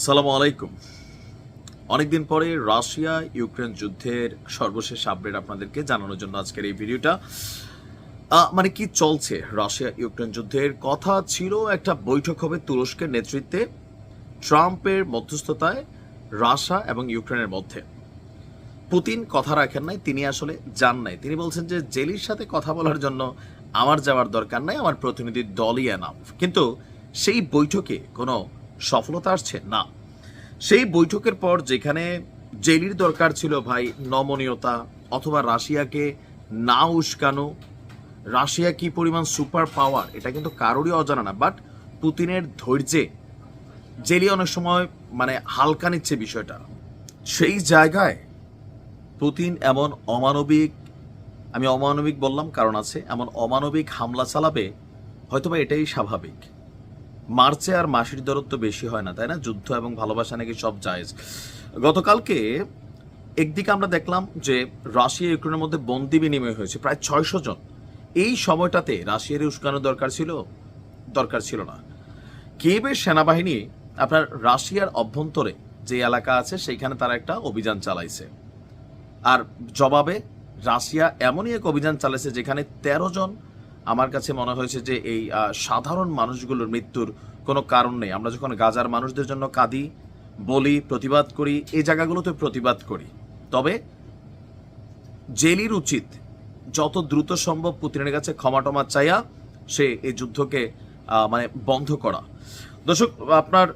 আসসালামু আলাইকুম। অনেকদিন পরে রাশিয়া ইউক্রেন যুদ্ধের সর্বশেষ আপডেট আপনাদেরকে জানানোর জন্য আজকের এই ভিডিওটা। মানে কি চলছে রাশিয়া ইউক্রেন যুদ্ধের? কথা ছিল একটা বৈঠক হবে তুরস্কের নেতৃত্বে ট্রাম্পের মধ্যস্থতায় রাশিয়া এবং ইউক্রেনের মধ্যে। পুতিন কথা রাখেন নাই, তিনি আসলে যান নাই। তিনি বলছেন যে জেলির সাথে কথা বলার জন্য আমার যাওয়ার দরকার নাই, আমার প্রতিনিধি দলই এনাফ কিন্তু সেই বৈঠকে কোনো সফলতা আসছে? না। সেই বৈঠকের পর যেখানে জেলির দরকার ছিল ভাই নমনীয়তা, অথবা রাশিয়াকে না উস্কানো, রাশিয়া কি পরিমাণ সুপার পাওয়ার, এটা কিন্তু কারোরই অজানা না। বাট পুতিনের ধৈর্যে জেলি অনেক সময় মানে হালকা নিচ্ছে বিষয়টা। সেই জায়গায় পুতিন এমন অমানবিক, আমি অমানবিক বললাম কারণ আছে, এমন অমানবিক হামলা চালাবে, হয়তোবা এটাই স্বাভাবিক। মার্চে আর মাসির দরত্ব বেশি হয় না, তাই না? যুদ্ধ এবং ভালোবাসা নাকি সব জায়েজ। গতকালকে একদিকে আমরা দেখলাম যে রাশিয়া ইউক্রেনের মধ্যে বন্দি বিনিময় হয়েছে, প্রায় ছয়শো জন। এই সময়টাতে রাশিয়ার উস্কানোর দরকার ছিল? দরকার ছিল না। কিয়েভের সেনাবাহিনী, আপনার রাশিয়ার অভ্যন্তরে যে এলাকা আছে, সেইখানে তারা একটা অভিযান চালাইছে। আর জবাবে, রাশিয়া এমনই এক অভিযান চালাইছে যেখানে তেরো জন আমার কাছে মনে হয়েছে যে এই সাধারণ মানুষগুলোর মৃত্যুর কোনো কারণ নেই। আমরা যখন গাজার মানুষদের জন্য কাঁদি, বলি, প্রতিবাদ করি এই জায়গাগুলোতে প্রতিবাদ করি। তবে জেলির উচিত যত দ্রুত সম্ভব পুতিনের কাছে ক্ষমা টমা চাইয়া সে এই যুদ্ধকে মানে বন্ধ করা। দর্শক, আপনার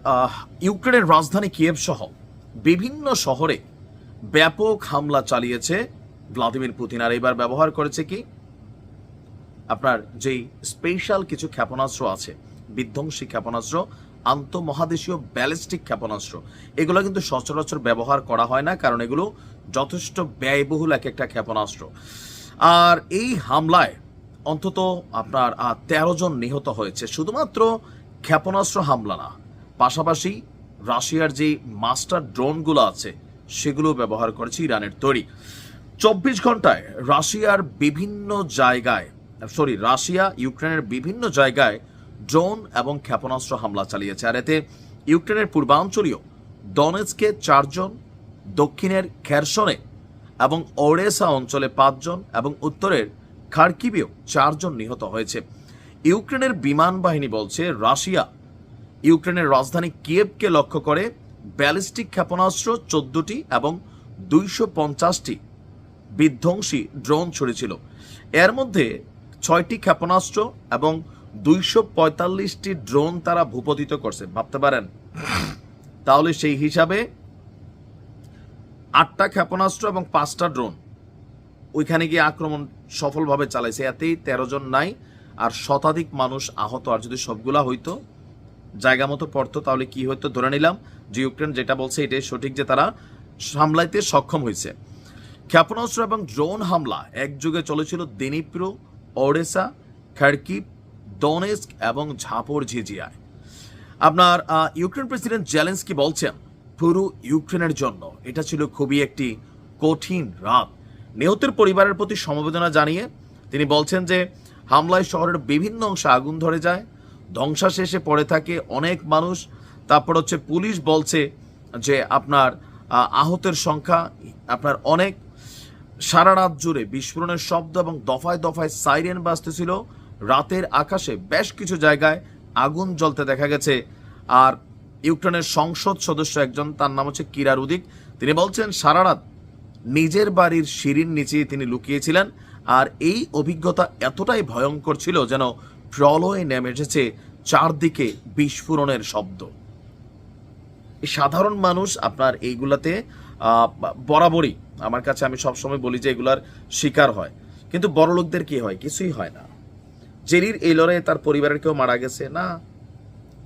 ইউক্রেনের রাজধানী কিয়েভ সহ বিভিন্ন শহরে ব্যাপক হামলা চালিয়েছে ভ্লাদিমির পুতিন। আর এবার ব্যবহার করেছে কি? আপনার যেই স্পেশাল কিছু ক্ষেপণাস্ত্র আছে, বিধ্বংসী ক্ষেপণাস্ত্র, আন্তঃমহাদেশীয় ব্যালিস্টিক ক্ষেপণাস্ত্র, এগুলো কিন্তু সচরাচর ব্যবহার করা হয় না, কারণ এগুলো যথেষ্ট ব্যয়বহুল এক একটা ক্ষেপণাস্ত্র। আর এই হামলায় অন্তত আপনার তেরো জন নিহত হয়েছে। শুধুমাত্র ক্ষেপণাস্ত্র হামলা না, পাশাপাশি রাশিয়ার যে মাস্টার ড্রোনগুলো আছে সেগুলো ব্যবহার করেছে ইরানের তৈরি। চব্বিশ ঘন্টায় রাশিয়ার বিভিন্ন জায়গায় সরি রাশিয়া ইউক্রেনের বিভিন্ন জায়গায় ড্রোন এবং ক্ষেপণাস্ত্র হামলা চালিয়েছে। আর এতে ইউক্রেনের পূর্বাঞ্চলীয় ডনেজকে চারজন, দক্ষিণের খেরসনে এবং ওরেসা অঞ্চলে পাঁচজন এবং উত্তরের খার্কিবেও চারজন নিহত হয়েছে। ইউক্রেনের বিমান বাহিনী বলছে, রাশিয়া ইউক্রেনের রাজধানী কিয়েভকে লক্ষ্য করে ব্যালিস্টিক ক্ষেপণাস্ত্র চোদ্দটি এবং দুইশো পঞ্চাশটি বিধ্বংসী ড্রোন ছড়েছিল। এর মধ্যে ছয়টি ক্ষেপণাস্ত্র এবং দুইশো পঁয়তাল্লিশটি ড্রোন তারা ভূপতিত করছে। ভাবতে পারেন। তাহলে সেই হিসাবে আটটা ক্ষেপণাস্ত্র এবং পাঁচটা ড্রোন ওইখানে গিয়ে আক্রমণ সফলভাবে চালাইছে। এতেই তেরো জন নাই আর শতাধিক মানুষ আহত। আর যদি সবগুলা হইতো, জায়গা মতো পড়তো, তাহলে কি হতো ধরে নিলাম, যে ইউক্রেন যেটা বলছে এটাই সঠিক যে তারা সামলাইতে সক্ষম হয়েছে ক্ষেপণাস্ত্র এবং ড্রোন হামলা একযুগে চলেছিল দিনিপ্রো ওডেসা খার্কিভ ডনেস্ক এবং ঝাপর ঝিঝিয়ায়। আপনার ইউক্রেন প্রেসিডেন্ট জেলেন্সকি বলছেন, পুরো ইউক্রেনের জন্য। এটা ছিল খুবই একটি কঠিন রাত। নিহতের পরিবারের প্রতি সমবেদনা জানিয়ে তিনি বলছেন যে, হামলায় শহরের বিভিন্ন অংশে আগুন ধরে যায় ধ্বংসাশেষে পড়ে থাকে অনেক মানুষ। তারপর হচ্ছে পুলিশ বলছে যে, আপনার আহতের সংখ্যা আপনার অনেক। সারা রাত জুড়ে বিস্ফোরণের শব্দ এবং দফায় দফায় সাইরেন বাজতেছিল। রাতের আকাশে বেশ কিছু জায়গায় আগুন জ্বলতে দেখা গেছে। আর ইউক্রেনের সংসদ সদস্য একজন, তার নাম হচ্ছে কিরা রুদিক, তিনি বলছেন, সারা রাত নিজের বাড়ির সিঁড়ির নিচে তিনি লুকিয়েছিলেন আর এই অভিজ্ঞতা এতটাই ভয়ঙ্কর ছিল যেন প্রলয় নেমে এসেছে চারদিকে বিস্ফোরণের শব্দ। সাধারণ মানুষ আপনার এইগুলাতে বরাবরই আমার কাছে আমি সবসময় বলি যে এগুলার শিকার হয়। কিন্তু বড় লোকদের কি হয়? কিছুই হয় না। জেরির এই লড়াইয়ে তার পরিবারের কেউ মারা গেছে? না।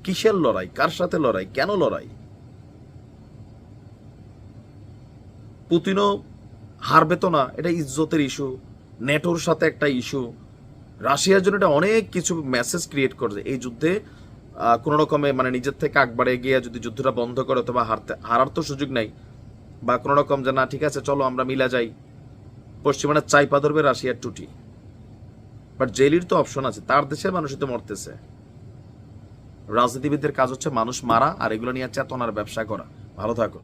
কিসের লড়াই? কার সাথে লড়াই? কেন লড়াই? পুতিনও হারবে তো না। এটা ইজ্জতের ইস্যু নেটোর সাথে একটা ইস্যু রাশিয়ার জন্য এটা অনেক কিছু মেসেজ ক্রিয়েট করছে। এই যুদ্ধে কোনো রকমে মানে নিজের থেকে আকবারে গিয়ে যদি যুদ্ধটা বন্ধ করে অথবা হারতে হারার তো সুযোগ নাই। বা কোনো রকম যে না, ঠিক আছে, চলো আমরা মিলা যাই। পশ্চিমবঙ্গের চাইপা ধরবে রাশিয়ার টুটি। বাট জেলির তো অপশন আছে, তার দেশের মানুষই তো মরতেছে। রাজনীতিবিদদের কাজ হচ্ছে মানুষ মারা আর এগুলো নিয়ে চেতনার ব্যবসা করা। ভালো থাকুন